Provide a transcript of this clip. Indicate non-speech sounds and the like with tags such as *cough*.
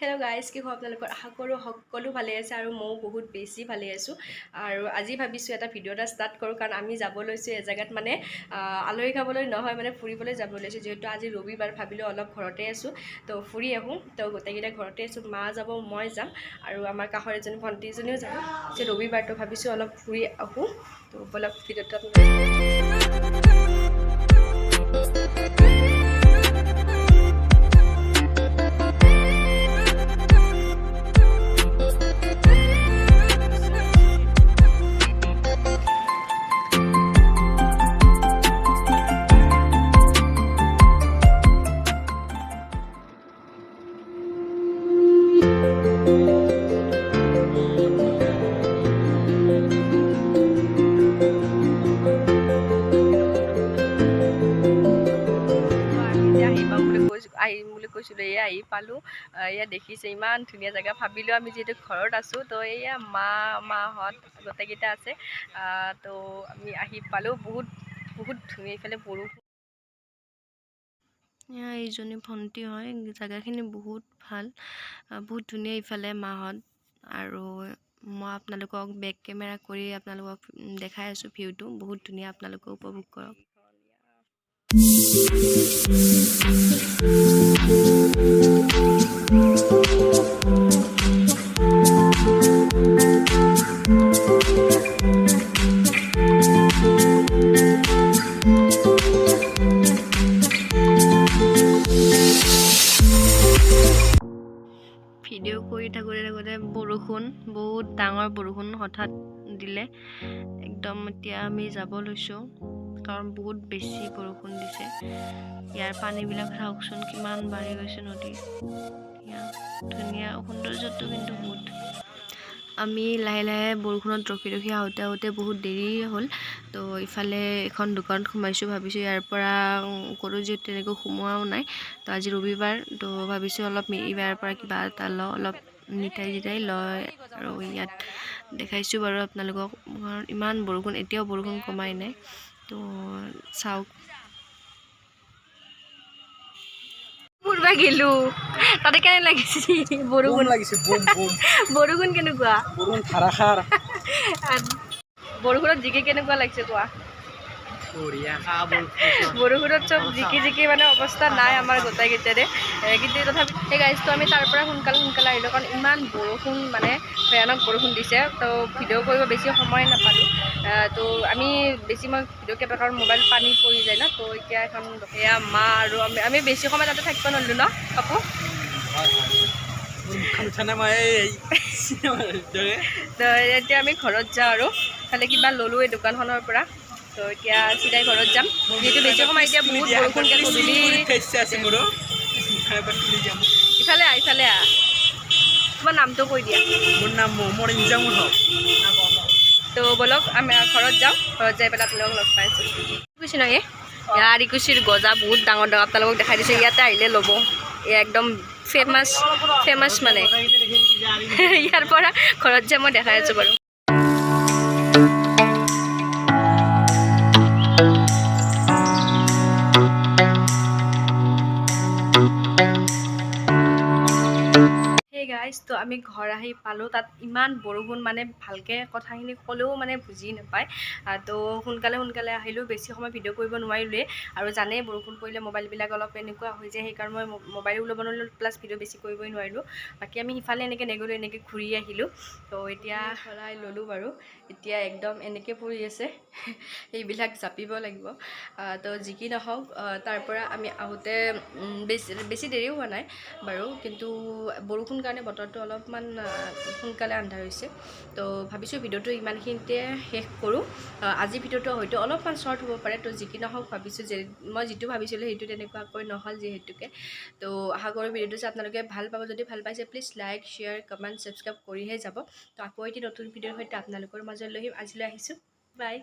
Hello guys কি খবৰ আপোনালোকৰ? আশা কৰোঁ সকলো ভালে আছে আৰু ময়ো বহুত বেছি ভালে আছোঁ। আৰু আজি ভাবিছোঁ এটা ভিডিঅ' এটা ষ্টাৰ্ট কৰোঁ কাৰণ আমি যাব লৈছোঁ এজেগাত মানে আলহী খাবলৈ নহয় মানে ফুৰিবলৈ যাব লৈছোঁ। যিহেতু আজি ৰবিবাৰ ভাবিলোঁ অলপ ঘৰতে আছোঁ তো ফুৰি আহোঁ। তো গোটেইকেইটা ঘৰতে আছোঁ মা যাব মই যাম আৰু আমাৰ কাষৰ এজনী ভণ্টি এজনীও যাব। যে ৰবিবাৰটো ভাবিছোঁ অলপ ফুৰি আহোঁ তো বলক ভিডিঅ'টো আহিম বুলি কৈছিলোঁ এয়া আহি পালোঁ এয়া দেখিছে ইমান ধুনীয়া জেগা। ভাবিলোঁ আমি যিহেতু ঘৰত আছোঁ তো এয়া মা মাহঁত গোটেইকেইটা আছে তো আমি আহি পালোঁ বহুত বহুত ধুনীয়া ইফালে বৰষুণ। এইজনী ভণ্টি হয় জেগাখিনি বহুত ভাল বহুত ধুনীয়া ইফালে মাহঁত। আৰু মই আপোনালোকক বেক কেমেৰা কৰি আপোনালোকক দেখাই আছোঁ ভিউটো বহুত ধুনীয়া আপোনালোকে উপভোগ কৰক। ভিডিঅ' কৰি থাকোঁতে থাকোঁতে বৰষুণ বহুত ডাঙৰ বৰষুণ হঠাৎ দিলে। একদম এতিয়া আমি যাব লৈছোঁ কাৰণ বহুত বেছি বৰষুণ দিছে। ইয়াৰ পানীবিলাক চাওকচোন কিমান বাঢ়ি গৈছে নদী ধুনীয়া সৌন্দৰ্যটো কিন্তু বহুত। আমি লাহে লাহে বৰষুণত ৰখি ৰখি আহোঁতে আহোঁতে বহুত দেৰি হ'ল। তো ইফালে এখন দোকানত সোমাইছোঁ ভাবিছোঁ ইয়াৰ পৰা ক'তো যিহেতু তেনেকৈ সোমোৱাও নাই। তো আজি ৰবিবাৰ তো ভাবিছোঁ অলপ ইয়াৰ পৰা কিবা এটা লওঁ অলপ মিঠাই চিঠাই লয় আৰু ইয়াত দেখাইছোঁ বাৰু আপোনালোকক। ইমান বৰষুণ এতিয়াও বৰষুণ কমাই নাই। তো চাওক। ফুৰবা গেলোঁ। তাতে কেনে লাগিছে? বৰষুণ। লাগিছে বৰষুণ কেনেকুৱা? বৰষুণ ধাৰাসাৰ। বৰষুণত জিকি কেনেকুৱা লাগিছে কোৱা? বৰষুণত চব জিকি জিকি মানে অৱস্থা নাই আমাৰ গোটেইকেইটাৰে কিন্তু তথাপি সেই গাইজটো আমি তাৰ পৰা সোনকালে সোনকালে আহিলোঁ কাৰণ ইমান বৰষুণ মানে ভয়ানক বৰষুণ দিছে। তো ভিডিঅ' কৰিব বেছি সময় নাপালোঁ। তো আমি বেছি মই ভিডিঅ' কেইটা কাৰণ মোবাইল পানী পৰি যায় ন। তো এতিয়া এখন এয়া মা আৰু আমি আমি বেছি সময় তাতে থাকিব নোৱাৰিলোঁ ন কাপোৰ এতিয়া আমি ঘৰত যাওঁ আৰু। খালি কিবা ল'লোঁ এই দোকানখনৰ পৰা। তো এতিয়া চিধাই ঘৰত যাম। যিহেতু বেছি সময় এতিয়া বহুত গধূলি মোৰো। ইফালে আহ ইফালে আহ। তোমাৰ নামটো কৈ দিয়া। মোৰ নাম মহম্মদ ইনজামুল হক। তো বলক আমি ঘৰত যাওঁ। ঘৰত যাই পেলাই আপোনালোকক লগ পাইছোঁ কৈছোঁ নহয় ইয়াৰ ইকুচিৰ গজা বহুত ডাঙৰ ডাঙৰ আপোনালোকক দেখাই দিছোঁ। ইয়াতে আহিলে ল'ব। একদম ফেমাছ ফেমাছ মানে। ইয়াৰ পৰা ঘৰত যাই মই দেখাই আছোঁ বাৰু। গাইজ তো আমি ঘৰ আহি পালোঁ। তাত ইমান বৰষুণ মানে ভালকৈ কথাখিনি ক'লেও মানে বুজি নাপায়। তো সোনকালে সোনকালে আহিলোঁ বেছি সময় ভিডিঅ' কৰিব নোৱাৰিলোৱেই। আৰু জানেই বৰষুণ পৰিলে মোবাইলবিলাক অলপ এনেকুৱা হৈ যায় সেইকাৰণে মই মোবাইলো ল'ব নোৱাৰিলোঁ প্লাছ ভিডিঅ' বেছি কৰিবই নোৱাৰিলোঁ। বাকী আমি সিফালে এনেকৈ নগ'লোঁ এনেকৈ ঘূৰি আহিলোঁ। তো এতিয়া সলাই ল'লোঁ বাৰু। এতিয়া একদম এনেকৈ পৰি আছে। *laughs* এইবিলাক জাপিব লাগিব। তো যি কি নহওক আহ, তাৰ পৰা আমি আহোঁতে বেছি বেছি দেৰিও হোৱা নাই বাৰু। কিন্তু বৰষুণ কাৰণে বতৰটো অলপমান সোনকালে আন্ধাৰ হৈছে। তো ভাবিছোঁ ভিডিঅ'টো ইমানখিনিতে শেষ কৰোঁ। আজি ভিডিঅ'টো হয়তো অলপমান শ্বৰ্ট হ'ব পাৰে তো যি কি নহওক ভাবিছোঁ যে মই যিটো ভাবিছিলোঁ সেইটো তেনেকুৱাকৈ নহ'ল যিহেতুকে। তো আশা কৰোঁ ভিডিঅ'টো যে আপোনালোকে ভাল পাব। যদি ভাল পাইছে please like share comment subscribe কৰিহে যাব। তো আকৌ এটি নতুন ভিডিঅ'ৰ সৈতে আপোনালোকৰ মাজলৈ আহিম। আজিলৈ আহিছোঁ। বাই